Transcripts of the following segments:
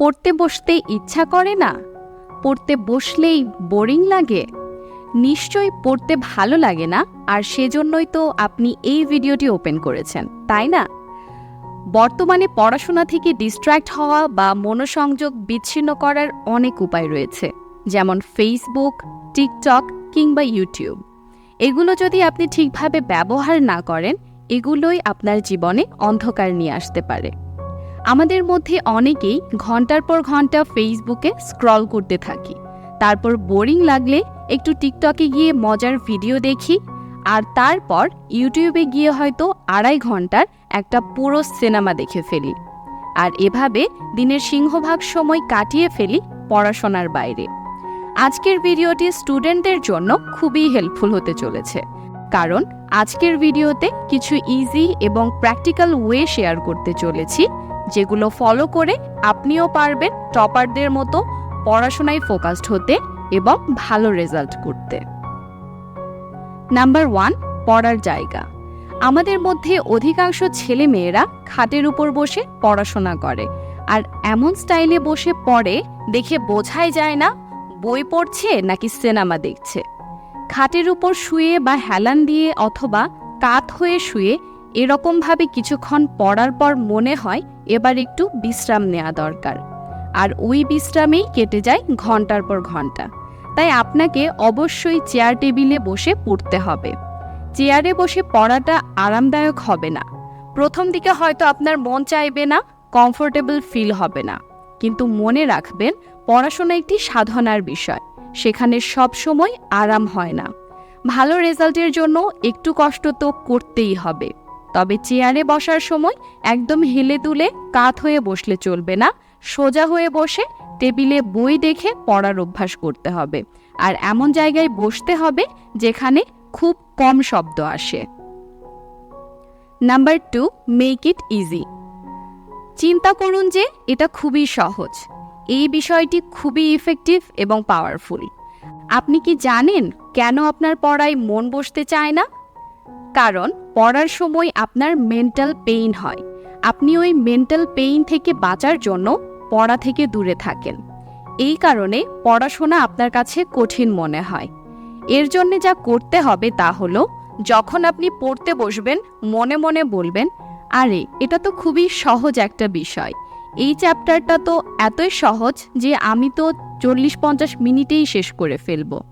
পড়তে বসতে ইচ্ছা করে না? পড়তে বসলেই বোরিং লাগে? নিশ্চয়ই পড়তে ভালো লাগে না, আর সেজন্যই তো আপনি এই ভিডিওটি ওপেন করেছেন, তাই না? বর্তমানে পড়াশোনা থেকে ডিস্ট্র্যাক্ট হওয়া বা মনোসংযোগ বিচ্ছিন্ন করার অনেক উপায় রয়েছে, যেমন ফেসবুক টিকটক কিংবা ইউটিউব। এগুলো যদি আপনি ঠিকভাবে ব্যবহার না করেন, এগুলোই আপনার জীবনে অন্ধকার নিয়ে আসতে পারে। আমাদের মধ্যে অনেকেই ঘণ্টার পর ঘণ্টা ফেসবুকে স্ক্রল করতে থাকি। তারপর বোরিং লাগলে একটু টিকটকে গিয়ে মজার ভিডিও দেখি, আর তারপর ইউটিউবে গিয়ে হয়তো আড়াই ঘণ্টার একটা পুরো সিনেমা দেখে ফেলি। আর এভাবে দিনের সিংহভাগ সময় কাটিয়ে ফেলি পড়াশোনার বাইরে। আজকের ভিডিওটি স্টুডেন্টদের জন্য খুবই হেল্পফুল হতে চলেছে। কারণ আজকের ভিডিওতে কিছু ইজি এবং প্র্যাকটিক্যাল ওয়ে শেয়ার করতে চলেছি যেগুলো ফলো করে আপনিও পারবেন টপারদের মতো পড়াশোনায় ফোকাসড হতে এবং ভালো রেজাল্ট করতে। নাম্বার ওয়ান পড়ার জায়গা। আমাদের মধ্যে অধিকাংশ ছেলে মেয়েরা খাটের উপর বসে পড়াশোনা করে আর এমন স্টাইলে বসে পড়ে দেখে বোঝাই যায় না বই পড়ছে নাকি সিনেমা দেখছে। খাটের উপর শুয়ে বা হেলান দিয়ে অথবা কাত হয়ে শুয়ে এরকমভাবে কিছুক্ষণ পড়ার পর মনে হয় এবার একটু বিশ্রাম নেওয়া দরকার। আর ওই বিশ্রামেই কেটে যায় ঘণ্টার পর ঘণ্টা। তাই আপনাকে অবশ্যই চেয়ার টেবিলে বসে পড়তে হবে। চেয়ারে বসে পড়াটা আরামদায়ক হবে না। প্রথম দিকে হয়তো আপনার মন চাইবে না, কমফোর্টেবল ফিল হবে না। কিন্তু মনে রাখবেন, পড়াশোনা একটি সাধনার বিষয়। সেখানে সব সময় আরাম হয় না। ভালো রেজাল্টের জন্য একটু কষ্ট তো করতেই হবে। তবে চেয়ারে বসার সময় একদম হেলে দুলে কাত হয়ে বসলে চলবে না, সোজা হয়ে বসে টেবিলে বই দেখে পড়ার অভ্যাস করতে হবে। আর এমন জায়গায় বসতে হবে যেখানে খুব কম শব্দ আসে। Number two, make it easy. চিন্তা করুন যে এটা খুবই সহজ। এই বিষয়টি খুবই ইফেক্টিভ এবং পাওয়ারফুল। আপনি কি জানেন কেন আপনার পড়ায় মন বসতে চায় না? কারণ পড়ার সময় আপনার মেন্টাল পেইন হয়। আপনি ওই মেন্টাল পেইন থেকে বাঁচার জন্য পড়া থেকে দূরে থাকেন। এই কারণে পড়াশোনা আপনার কাছে কঠিন মনে হয়। এর জন্য যা করতে হবে তা হলো, যখন আপনি পড়তে বসবেন, মনে মনে বলবেন, আরে, এটা তো খুবই সহজ একটা বিষয়। এই চ্যাপ্টারটা তো এতই সহজ যে আমি তো চল্লিশ পঞ্চাশ মিনিটেই শেষ করে ফেলব।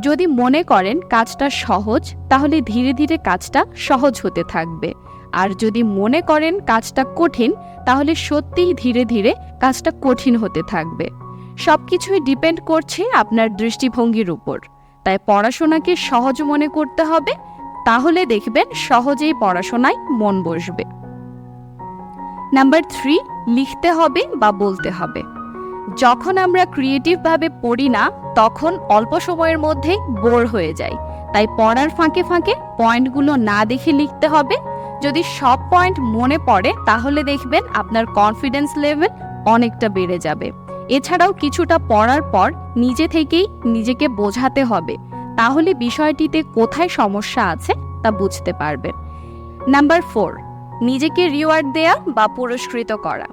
যদি মনে করেন কাজটা সহজ, তাহলে ধীরে ধীরে কাজটা সহজ হতে থাকবে। আর যদি মনে করেন কাজটা কঠিন, তাহলে সত্যিই ধীরে ধীরে কাজটা কঠিন হতে থাকবে। সব কিছুই ডিপেন্ড করছে আপনার দৃষ্টিভঙ্গির উপর। তাই পড়াশোনাকে সহজ মনে করতে হবে, তাহলে দেখবেন সহজেই পড়াশোনায় মন বসবে। নাম্বার থ্রি, লিখতে হবে বা বলতে হবে। যখন আমরা ক্রিয়েটিভভাবে পড়ি না, তখন অল্প সময়ের মধ্যেই বোর হয়ে যাই। তাই পড়ার ফাঁকে ফাঁকে পয়েন্টগুলো না দেখে লিখতে হবে। যদি সব পয়েন্ট মনে পড়ে, তাহলে দেখবেন আপনার কনফিডেন্স লেভেল অনেকটা বেড়ে যাবে। এছাড়াও কিছুটা পড়ার পর নিজে থেকেই নিজেকে বোঝাতে হবে। তাহলে বিষয়টিতে কোথায় সমস্যা আছে, তা বুঝতে পারবেন। নাম্বার ফোর নিজেকে রিওয়ার্ড দেয়া বা পুরস্কৃত করা।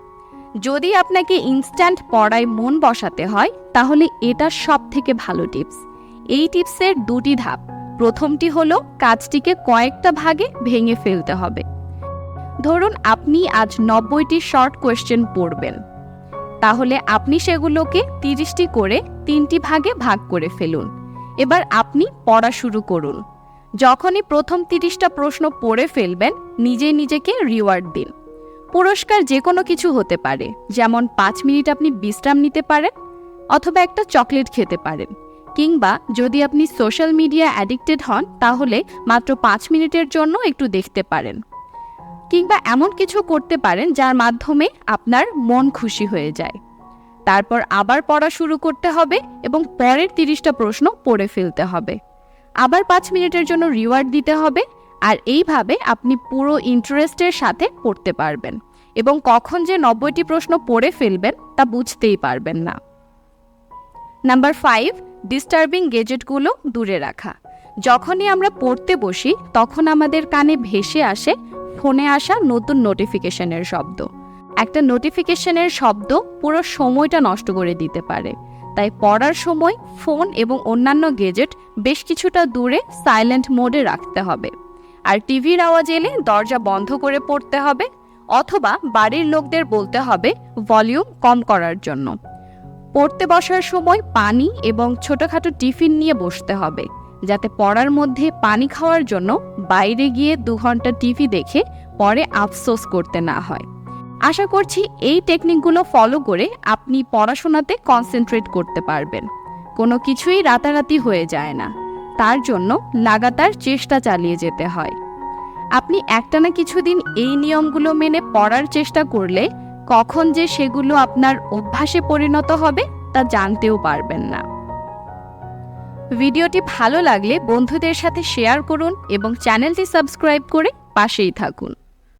যদি আপনাকে ইনস্ট্যান্ট পড়ায় মন বসাতে হয়, তাহলে এটা সব থেকে ভালো টিপস এই টিপসের দুটি ধাপ। প্রথমটি হলো, কাজটিকে কয়েকটা ভাগে ভেঙে ফেলতে হবে। ধরুন, আপনি আজ নব্বইটি শর্ট কোয়েশ্চেন পড়বেন। তাহলে আপনি সেগুলোকে তিরিশটি করে তিনটি ভাগে ভাগ করে ফেলুন। এবার আপনি পড়া শুরু করুন। যখনই প্রথম তিরিশটা প্রশ্ন পড়ে ফেলবেন, নিজে নিজেকে রিওয়ার্ড দিন। পুরস্কার যে কোনো কিছু হতে পারে। যেমন পাঁচ মিনিট আপনি বিশ্রাম নিতে পারেন, অথবা একটা চকলেট খেতে পারেন। কিংবা যদি আপনি সোশ্যাল মিডিয়া অ্যাডিক্টেড হন, তাহলে মাত্র পাঁচ মিনিটের জন্য একটু দেখতে পারেন। কিংবা এমন কিছু করতে পারেন, যার মাধ্যমে আপনার মন খুশি হয়ে যায়। তারপর আবার পড়া শুরু করতে হবে এবং পরের তিরিশটা প্রশ্ন পড়ে ফেলতে হবে। আবার পাঁচ মিনিটের জন্য রিওয়ার্ড দিতে হবে আর এইভাবে আপনি পুরো ইন্টারেস্টের সাথে পড়তে পারবেন। এবং কখন যে নব্বইটি প্রশ্ন পড়ে ফেলবেন, তা বুঝতেই পারবেন না। নাম্বার ফাইভ, ডিস্টার্বিং গেজেটগুলো দূরে রাখা। যখনই আমরা পড়তে বসি, তখন আমাদের কানে ভেসে আসে ফোনে আসা নতুন নোটিফিকেশনের শব্দ। একটা নোটিফিকেশনের শব্দ পুরো সময়টা নষ্ট করে দিতে পারে। তাই পড়ার সময় ফোন এবং অন্যান্য গেজেট বেশ কিছুটা দূরে সাইলেন্ট মোডে রাখতে হবে। আর টিভির আওয়াজ এলে দরজা বন্ধ করে পড়তে হবে অথবা বাড়ির লোকদের বলতে হবে ভলিউম কম করার জন্য। পড়তে বসার সময় পানি এবং ছোটোখাটো টিফিন নিয়ে বসতে হবে, যাতে পড়ার মধ্যে পানি খাওয়ার জন্য বাইরে গিয়ে দু ঘণ্টা টিভি দেখে পরে আফসোস করতে না হয়। আশা করছি এই টেকনিকগুলো ফলো করে আপনি পড়াশোনাতে কনসেন্ট্রেট করতে পারবেন। কোনো কিছুই রাতারাতি হয়ে যায় না। তার জন্য লাগাতার চেষ্টা চালিয়ে যেতে হয়। আপনি একটানা কিছুদিন এই নিয়মগুলো মেনে পড়ার চেষ্টা করলে কখন যে সেগুলো আপনার অভ্যাসে পরিণত হবে তা জানতেও পারবেন না। ভিডিওটি ভালো লাগলে বন্ধুদের সাথে শেয়ার করুন এবং চ্যানেলটি সাবস্ক্রাইব করে পাশেই থাকুন।